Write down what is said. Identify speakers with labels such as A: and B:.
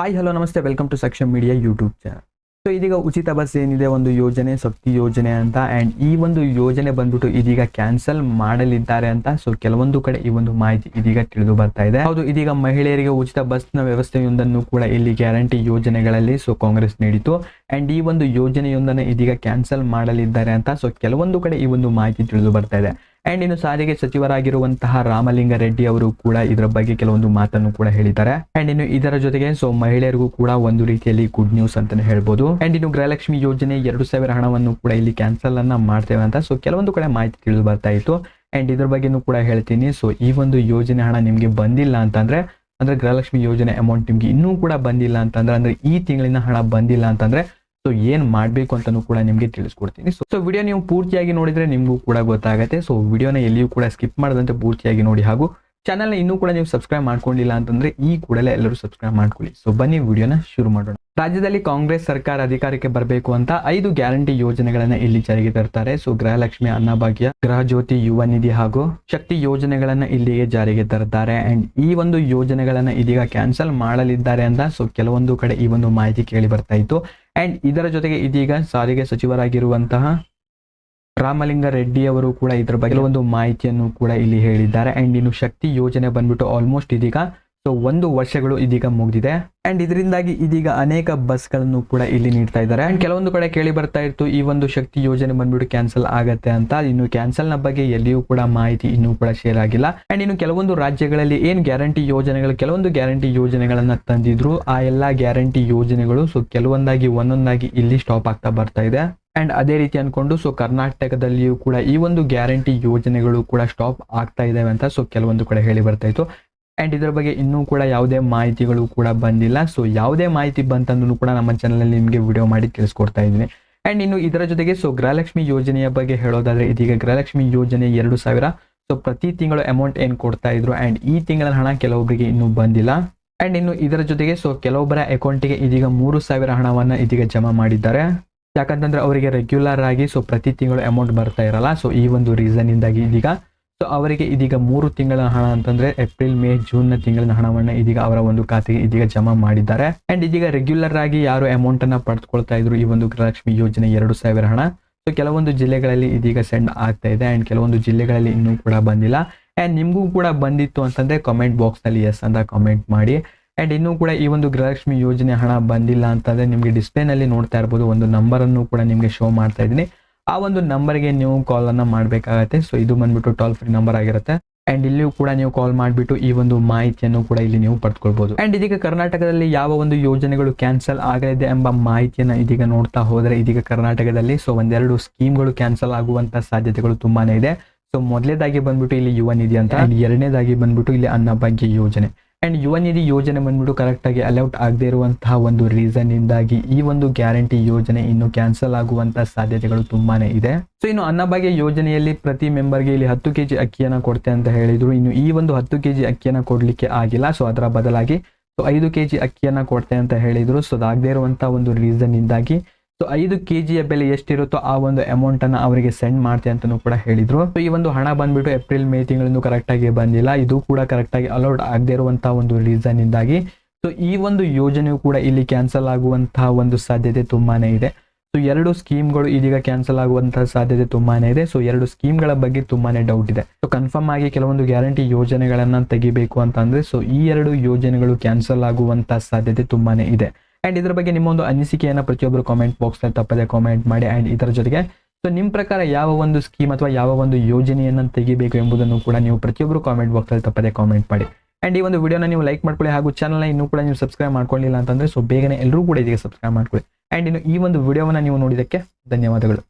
A: Hi hello ನಮಸ್ತೆ. Welcome to Saksham media YouTube channel so ಇದೀಗ ಉಚಿತ ಬಸ್ ಏನಿದೆ? ಒಂದು ಯೋಜನೆ, ಶಕ್ತಿ ಯೋಜನೆ ಅಂತ. ಆ್ಯಂಡ್ ಈ ಒಂದು ಯೋಜನೆ ಬಂದ್ಬಿಟ್ಟು ಇದೀಗ ಕ್ಯಾನ್ಸಲ್ ಮಾಡಲಿದ್ದಾರೆ ಅಂತ. ಸೊ ಕೆಲವೊಂದು ಕಡೆ ಈ ಒಂದು ಮಾಹಿತಿ ಇದೀಗ ತಿಳಿದು ಬರ್ತಾ ಇದೆ. ಹೌದು, ಇದೀಗ ಮಹಿಳೆಯರಿಗೆ ಉಚಿತ ಬಸ್ನ ವ್ಯವಸ್ಥೆಯೊಂದನ್ನು ಕೂಡ ಇಲ್ಲಿ ಗ್ಯಾರಂಟಿ ಯೋಜನೆಗಳಲ್ಲಿ ಸೊ ಕಾಂಗ್ರೆಸ್ ನೀಡಿತು ಆ್ಯಂಡ್ ಈ ಒಂದು ಯೋಜನೆಯೊಂದನ್ನು ಇದೀಗ ಕ್ಯಾನ್ಸಲ್ ಮಾಡಲಿದ್ದಾರೆ ಅಂತ. ಸೊ ಕೆಲವೊಂದು ಕಡೆ ಈ ಒಂದು ಮಾಹಿತಿ ತಿಳಿದು ಬರ್ತಾ ಇದೆ. ಅಂಡ್ ಇನ್ನು ಸಾರಿಗೆ ಸಚಿವರಾಗಿರುವಂತಹ ರಾಮಲಿಂಗ ರೆಡ್ಡಿ ಅವರು ಕೂಡ ಇದರ ಬಗ್ಗೆ ಕೆಲವೊಂದು ಮಾತನ್ನು ಕೂಡ ಹೇಳಿದ್ದಾರೆ. ಅಂಡ್ ಇನ್ನು ಇದರ ಜೊತೆಗೆ ಸೊ ಮಹಿಳೆಯರಿಗೂ ಕೂಡ ಒಂದು ರೀತಿಯಲ್ಲಿ ಗುಡ್ ನ್ಯೂಸ್ ಅಂತಾನೆ ಹೇಳ್ಬೋದು. ಅಂಡ್ ಇನ್ನು ಗೃಹಲಕ್ಷ್ಮಿ ಯೋಜನೆ ಎರಡು ಸಾವಿರ ಹಣವನ್ನು ಕೂಡ ಇಲ್ಲಿ ಕ್ಯಾನ್ಸಲ್ ಅನ್ನ ಮಾಡ್ತೇವೆ ಅಂತ ಸೊ ಕೆಲವೊಂದು ಕಡೆ ಮಾಹಿತಿ ತಿಳಿದು ಬರ್ತಾ ಇತ್ತು. ಅಂಡ್ ಇದ್ರ ಬಗ್ಗೆನೂ ಕೂಡ ಹೇಳ್ತೀನಿ ಸೊ ಈ ಒಂದು ಯೋಜನೆ ಹಣ ನಿಮ್ಗೆ ಬಂದಿಲ್ಲ ಅಂತಂದ್ರೆ, ಅಂದ್ರೆ ಗೃಹಲಕ್ಷ್ಮಿ ಯೋಜನೆ ಅಮೌಂಟ್ ನಿಮ್ಗೆ ಇನ್ನೂ ಕೂಡ ಬಂದಿಲ್ಲ ಅಂತಂದ್ರೆ, ಅಂದ್ರೆ ಈ ತಿಂಗಳಿನ ಹಣ ಬಂದಿಲ್ಲ ಅಂತಂದ್ರೆ ಸೊ ಏನ್ ಮಾಡಬೇಕು ಅಂತಾನು ಕೂಡ ನಿಮ್ಗೆ ತಿಳಿಸ್ಕೊಡ್ತೀನಿ. ಸೊ ವಿಡಿಯೋ ನೀವು ಪೂರ್ತಿಯಾಗಿ ನೋಡಿದ್ರೆ ನಿಮಗೂ ಕೂಡ ಗೊತ್ತಾಗುತ್ತೆ. ಸೊ ವಿಡಿಯೋನ ಎಲ್ಲಿಯೂ ಕೂಡ ಸ್ಕಿಪ್ ಮಾಡದಂತೆ ಪೂರ್ತಿಯಾಗಿ ನೋಡಿ. ಹಾಗೂ ಚಾನಲ್ನ ಇನ್ನೂ ಕೂಡ ನೀವು ಸಬ್ಸ್ಕ್ರೈಬ್ ಮಾಡ್ಕೊಂಡಿಲ್ಲ ಅಂತಂದ್ರೆ ಈ ಕೂಡಲೇ ಎಲ್ಲರೂ ಸಬ್ಸ್ಕ್ರೈಬ್ ಮಾಡ್ಕೊಳ್ಳಿ. ಸೊ ಬನ್ನಿ ವಿಡಿಯೋನ ಶುರು ಮಾಡೋಣ. ರಾಜ್ಯದಲ್ಲಿ ಕಾಂಗ್ರೆಸ್ ಸರ್ಕಾರ ಅಧಿಕಾರಕ್ಕೆ ಬರಬೇಕು ಅಂತ ಐದು ಗ್ಯಾರಂಟಿ ಯೋಜನೆಗಳನ್ನ ಇಲ್ಲಿ ಜಾರಿಗೆ ತರ್ತಾರೆ. ಸೊ ಗೃಹಲಕ್ಷ್ಮಿ ಅನ್ನಭಾಗ್ಯ ಗೃಹ ಜ್ಯೋತಿ ಯುವ ನಿಧಿ ಹಾಗೂ ಶಕ್ತಿ ಯೋಜನೆಗಳನ್ನ ಇಲ್ಲಿಗೆ ಜಾರಿಗೆ ತರ್ತಾರೆ. ಅಂಡ್ ಈ ಒಂದು ಯೋಜನೆಗಳನ್ನ ಇದೀಗ ಕ್ಯಾನ್ಸಲ್ ಮಾಡಲಿದ್ದಾರೆ ಅಂತ. ಸೊ ಕೆಲವೊಂದು ಕಡೆ ಈ ಒಂದು ಮಾಹಿತಿ ಕೇಳಿ ಬರ್ತಾ ಇತ್ತು. ಅಂಡ್ ಇದರ ಜೊತೆಗೆ ಇದೀಗ ಸಾರಿಗೆ ಸಚಿವರಾಗಿರುವಂತಹ ರಾಮಲಿಂಗ ರೆಡ್ಡಿ ಅವರು ಕೂಡ ಇದರ ಬಗ್ಗೆ ಒಂದು ಮಾಹಿತಿಯನ್ನು ಕೂಡ ಇಲ್ಲಿ ಹೇಳಿದ್ದಾರೆ. ಅಂಡ್ ಇನ್ನು ಶಕ್ತಿ ಯೋಜನೆ ಬಂದ್ಬಿಟ್ಟು ಆಲ್ಮೋಸ್ಟ್ ಇದೀಗ ಸೊ ಒಂದು ವರ್ಷಗಳು ಇದೀಗ ಮುಗಿದಿದೆ. ಅಂಡ್ ಇದರಿಂದಾಗಿ ಇದೀಗ ಅನೇಕ ಬಸ್ಗಳನ್ನು ಕೂಡ ಇಲ್ಲಿ ನೀಡ್ತಾ ಇದ್ದಾರೆ. ಅಂಡ್ ಕೆಲವೊಂದು ಕಡೆ ಕೇಳಿ ಬರ್ತಾ ಇತ್ತು, ಈ ಒಂದು ಶಕ್ತಿ ಯೋಜನೆ ಬಂದ್ಬಿಟ್ಟು ಕ್ಯಾನ್ಸಲ್ ಆಗತ್ತೆ ಅಂತ. ಇನ್ನು ಕ್ಯಾನ್ಸಲ್ನ ಬಗ್ಗೆ ಎಲ್ಲಿಯೂ ಕೂಡ ಮಾಹಿತಿ ಇನ್ನೂ ಕೂಡ ಶೇರ್ ಆಗಿಲ್ಲ. ಅಂಡ್ ಇನ್ನು ಕೆಲವೊಂದು ರಾಜ್ಯಗಳಲ್ಲಿ ಏನ್ ಗ್ಯಾರಂಟಿ ಯೋಜನೆಗಳು, ಕೆಲವೊಂದು ಗ್ಯಾರಂಟಿ ಯೋಜನೆಗಳನ್ನ ತಂದಿದ್ರು, ಆ ಎಲ್ಲಾ ಗ್ಯಾರಂಟಿ ಯೋಜನೆಗಳು ಸೊ ಕೆಲವೊಂದಾಗಿ ಒಂದೊಂದಾಗಿ ಇಲ್ಲಿ ಸ್ಟಾಪ್ ಆಗ್ತಾ ಬರ್ತಾ ಇದೆ. ಅಂಡ್ ಅದೇ ರೀತಿ ಅನ್ಕೊಂಡು ಸೊ ಕರ್ನಾಟಕದಲ್ಲಿಯೂ ಕೂಡ ಈ ಒಂದು ಗ್ಯಾರಂಟಿ ಯೋಜನೆಗಳು ಕೂಡ ಸ್ಟಾಪ್ ಆಗ್ತಾ ಇದಾವೆ ಅಂತ ಸೊ ಕೆಲವೊಂದು ಕಡೆ ಹೇಳಿ ಬರ್ತಾ ಇತ್ತು. ಅಂಡ್ ಇದರ ಬಗ್ಗೆ ಇನ್ನೂ ಕೂಡ ಯಾವುದೇ ಮಾಹಿತಿಗಳು ಕೂಡ ಬಂದಿಲ್ಲ. ಸೊ ಯಾವುದೇ ಮಾಹಿತಿ ಬಂತಂದ್ರೂ ಕೂಡ ನಮ್ಮ ಚಾನಲಲ್ಲಿ ನಿಮಗೆ ವಿಡಿಯೋ ಮಾಡಿ ತಿಳಿಸ್ಕೊಡ್ತಾ ಇದ್ದೀನಿ. ಆ್ಯಂಡ್ ಇನ್ನು ಇದರ ಜೊತೆಗೆ ಸೊ ಗೃಹಲಕ್ಷ್ಮಿ ಯೋಜನೆಯ ಬಗ್ಗೆ ಹೇಳೋದಾದ್ರೆ, ಇದೀಗ ಗೃಹಲಕ್ಷ್ಮಿ ಯೋಜನೆ ಎರಡು ಸಾವಿರ. ಸೊ ಪ್ರತಿ ತಿಂಗಳು ಅಮೌಂಟ್ ಏನು ಕೊಡ್ತಾ ಇದ್ರು ಆ್ಯಂಡ್ ಈ ತಿಂಗಳ ಹಣ ಕೆಲವೊಬ್ಬರಿಗೆ ಇನ್ನೂ ಬಂದಿಲ್ಲ. ಆ್ಯಂಡ್ ಇನ್ನು ಇದರ ಜೊತೆಗೆ ಸೊ ಕೆಲವೊಬ್ಬರ ಅಕೌಂಟಿಗೆ ಇದೀಗ ಮೂರು ಸಾವಿರ ಹಣವನ್ನು ಇದೀಗ ಜಮಾ ಮಾಡಿದ್ದಾರೆ. ಯಾಕಂತಂದ್ರೆ ಅವರಿಗೆ ರೆಗ್ಯುಲರ್ ಆಗಿ ಸೊ ಪ್ರತಿ ತಿಂಗಳು ಅಮೌಂಟ್ ಬರ್ತಾ ಇರಲ್ಲ. ಸೊ ಈ ಒಂದು ರೀಸನ್ ಇಂದಾಗಿ ಇದೀಗ ಸೊ ಅವರಿಗೆ ಇದೀಗ ಮೂರು ತಿಂಗಳ ಹಣ ಅಂತಂದ್ರೆ ಏಪ್ರಿಲ್ ಮೇ ಜೂನ್ನ ತಿಂಗಳಿನ ಹಣವನ್ನ ಇದೀಗ ಅವರ ಒಂದು ಖಾತೆಗೆ ಇದೀಗ ಜಮಾ ಮಾಡಿದ್ದಾರೆ. ಅಂಡ್ ಇದೀಗ ರೆಗ್ಯುಲರ್ ಆಗಿ ಯಾರು ಅಮೌಂಟ್ ಅನ್ನ ಪಡೆದುಕೊಳ್ತಾ ಇದ್ರು ಈ ಒಂದು ಗೃಹಲಕ್ಷ್ಮಿ ಯೋಜನೆ ಎರಡು ಸಾವಿರ ಹಣ. ಸೊ ಕೆಲವೊಂದು ಜಿಲ್ಲೆಗಳಲ್ಲಿ ಇದೀಗ ಸೆಂಡ್ ಆಗ್ತಾ ಇದೆ ಅಂಡ್ ಕೆಲವೊಂದು ಜಿಲ್ಲೆಗಳಲ್ಲಿ ಇನ್ನೂ ಕೂಡ ಬಂದಿಲ್ಲ. ಅಂಡ್ ನಿಮಗೂ ಕೂಡ ಬಂದಿತ್ತು ಅಂತಂದ್ರೆ ಕಾಮೆಂಟ್ ಬಾಕ್ಸ್ನಲ್ಲಿ ಎಸ್ ಅಂತ ಕಾಮೆಂಟ್ ಮಾಡಿ. ಅಂಡ್ ಇನ್ನೂ ಕೂಡ ಈ ಒಂದು ಗೃಹಲಕ್ಷ್ಮಿ ಯೋಜನೆ ಹಣ ಬಂದಿಲ್ಲ ಅಂತಂದ್ರೆ ನಿಮಗೆ ಡಿಸ್ಪ್ಲೇ ನಲ್ಲಿ ನೋಡ್ತಾ ಇರ್ಬೋದು, ಒಂದು ನಂಬರ್ ಅನ್ನು ಕೂಡ ನಿಮಗೆ ಶೋ ಮಾಡ್ತಾ ಇದ್ದೀನಿ. ಆ ಒಂದು ನಂಬರ್ಗೆ ನೀವು ಕಾಲ್ ಅನ್ನ ಮಾಡಬೇಕಾಗತ್ತೆ. ಸೊ ಇದು ಬಂದ್ಬಿಟ್ಟು ಟೋಲ್ ಫ್ರೀ ನಂಬರ್ ಆಗಿರುತ್ತೆ. ಅಂಡ್ ಇಲ್ಲಿಯೂ ಕೂಡ ನೀವು ಕಾಲ್ ಮಾಡಿಬಿಟ್ಟು ಈ ಒಂದು ಮಾಹಿತಿಯನ್ನು ಕೂಡ ಇಲ್ಲಿ ನೀವು ಪಡ್ಕೊಳ್ಬಹುದು ಅಂಡ್ ಇದೀಗ ಕರ್ನಾಟಕದಲ್ಲಿ ಯಾವ ಒಂದು ಯೋಜನೆಗಳು ಕ್ಯಾನ್ಸಲ್ ಆಗಲಿದೆ ಎಂಬ ಮಾಹಿತಿಯನ್ನ ಇದೀಗ ನೋಡ್ತಾ ಹೋದ್ರೆ ಇದೀಗ ಕರ್ನಾಟಕದಲ್ಲಿ ಸೊ ಒಂದೆರಡು ಸ್ಕೀಮ್ಗಳು ಕ್ಯಾನ್ಸಲ್ ಆಗುವಂತ ಸಾಧ್ಯತೆಗಳು ತುಂಬಾನೇ ಇದೆ. ಸೊ ಮೊದಲೇದಾಗಿ ಬಂದ್ಬಿಟ್ಟು ಇಲ್ಲಿ ಯುವ ನಿಧಿ ಅಂತ ಎರಡನೇದಾಗಿ ಬಂದ್ಬಿಟ್ಟು ಇಲ್ಲಿ ಅನ್ನಭಾಗ್ಯ ಯೋಜನೆ. ಅಂಡ್ ಯುವ ನಿಧಿ ಯೋಜನೆ ಬಂದ್ಬಿಟ್ಟು ಕರೆಕ್ಟ್ ಆಗಿ ಅಲೌಟ್ ಆಗದೆ ಇರುವಂತಹ ಒಂದು ರೀಸನ್ ಇಂದಾಗಿ ಈ ಒಂದು ಗ್ಯಾರಂಟಿ ಯೋಜನೆ ಇನ್ನು ಕ್ಯಾನ್ಸಲ್ ಆಗುವಂತಹ ಸಾಧ್ಯತೆಗಳು ತುಂಬಾನೇ ಇದೆ. ಸೊ ಇನ್ನು ಅನ್ನಭಾಗ್ಯ ಯೋಜನೆಯಲ್ಲಿ ಪ್ರತಿ ಮೆಂಬರ್ಗೆ ಇಲ್ಲಿ ಹತ್ತು ಕೆಜಿ ಅಕ್ಕಿಯನ್ನು ಕೊಡ್ತೆ ಅಂತ ಹೇಳಿದ್ರು. ಇನ್ನು ಈ ಒಂದು ಹತ್ತು ಕೆಜಿ ಅಕ್ಕಿಯನ್ನು ಕೊಡ್ಲಿಕ್ಕೆ ಆಗಿಲ್ಲ. ಸೊ ಅದರ ಬದಲಾಗಿ ಸೊ ಐದು ಕೆಜಿ ಅಕ್ಕಿಯನ್ನ ಕೊಡ್ತೆ ಅಂತ ಹೇಳಿದ್ರು. ಸೊ ಅದಾಗದೇ ಇರುವಂತಹ ಒಂದು ರೀಸನ್ ಇಂದಾಗಿ ಸೊ ಐದು ಕೆ ಜಿಯ ಬೆಲೆ ಎಷ್ಟಿರುತ್ತೋ ಆ ಒಂದು ಅಮೌಂಟ್ ಅನ್ನ ಅವರಿಗೆ ಸೆಂಡ್ ಮಾಡ್ತೆ ಅಂತಾನು ಕೂಡ ಹೇಳಿದ್ರು. ಈ ಒಂದು ಹಣ ಬಂದ್ಬಿಟ್ಟು ಏಪ್ರಿಲ್ ಮೇ ತಿಂಗಳಿಂದ ಕರೆಕ್ಟ್ ಆಗಿ ಬಂದಿಲ್ಲ. ಇದು ಕೂಡ ಕರೆಕ್ಟ್ ಆಗಿ ಅಲೌಡ್ ಆಗದೇ ಇರುವಂತಹ ಒಂದು ರೀಸನ್ ಇಂದಾಗಿ. ಸೊ ಈ ಒಂದು ಯೋಜನೆಯು ಕೂಡ ಇಲ್ಲಿ ಕ್ಯಾನ್ಸಲ್ ಆಗುವಂತಹ ಒಂದು ಸಾಧ್ಯತೆ ತುಂಬಾನೇ ಇದೆ. ಸೊ ಎರಡು ಸ್ಕೀಮ್ಗಳು ಇದೀಗ ಕ್ಯಾನ್ಸಲ್ ಆಗುವಂತಹ ಸಾಧ್ಯತೆ ತುಂಬಾನೇ ಇದೆ. ಸೊ ಎರಡು ಸ್ಕೀಮ್ಗಳ ಬಗ್ಗೆ ತುಂಬಾನೇ ಡೌಟ್ ಇದೆ. ಸೊ ಕನ್ಫರ್ಮ್ ಆಗಿ ಕೆಲವೊಂದು ಗ್ಯಾರಂಟಿ ಯೋಜನೆಗಳನ್ನ ತೆಗಿಬೇಕು ಅಂತಂದ್ರೆ ಸೊ ಈ ಎರಡು ಯೋಜನೆಗಳು ಕ್ಯಾನ್ಸಲ್ ಆಗುವಂತಹ ಸಾಧ್ಯತೆ ತುಂಬಾನೇ ಇದೆ. ಅಂಡ್ ಇದ್ರ ಬಗ್ಗೆ ನಿಮ್ಮ ಒಂದು ಅನಿಸಿಕೆಯನ್ನ ಪ್ರತಿಯೊಬ್ಬರು ಕಾಮೆಂಟ್ ಬಾಕ್ಸ್ನಲ್ಲಿ ತಪ್ಪದೆ ಕಾಮೆಂಟ್ ಮಾಡಿ ಆ್ಯಂಡ್ ಇದರ ಜೊತೆಗೆ ಸೊ ನಿಮ್ಮ ಪ್ರಕಾರ ಯಾವ ಒಂದು ಸ್ಕೀಮ್ ಅಥವಾ ಯಾವ ಒಂದು ಯೋಜನೆಯನ್ನು ತೆಗಿಬೇಕು ಎಂಬುದನ್ನು ಕೂಡ ನೀವು ಪ್ರತಿಯೊಬ್ಬರು ಕಾಮೆಂಟ್ ಬಾಕ್ಸ್ ಅಲ್ಲಿ ತಪ್ಪದೆ ಕಾಮೆಂಟ್ ಮಾಡಿ. ಆ್ಯಂಡ್ ಈ ಒಂದು ವಿಡಿಯೋನ ನೀವು ಲೈಕ್ ಮಾಡ್ಕೊಳ್ಳಿ ಹಾಗೂ ಚಾನಲ್ನ ಇನ್ನೂ ಕೂಡ ನೀವು ಸಬ್ಸ್ಕ್ರೈಬ್ ಮಾಡ್ಕೊಳ್ಳಿಲ್ಲ ಅಂತಂದ್ರೆ ಸೊ ಬೇಗನೆ ಎಲ್ಲರೂ ಕೂಡ ಇದಕ್ಕೆ ಸಬ್ಸ್ಕ್ರೈಬ್ ಮಾಡ್ಕೊಳ್ಳಿ. ಆ್ಯಂಡ್ ಇನ್ನು ಈ ಒಂದು ವಿಡಿಯೋವನ್ನ ನೀವು ನೋಡಿದಕ್ಕೆ ಧನ್ಯವಾದಗಳು.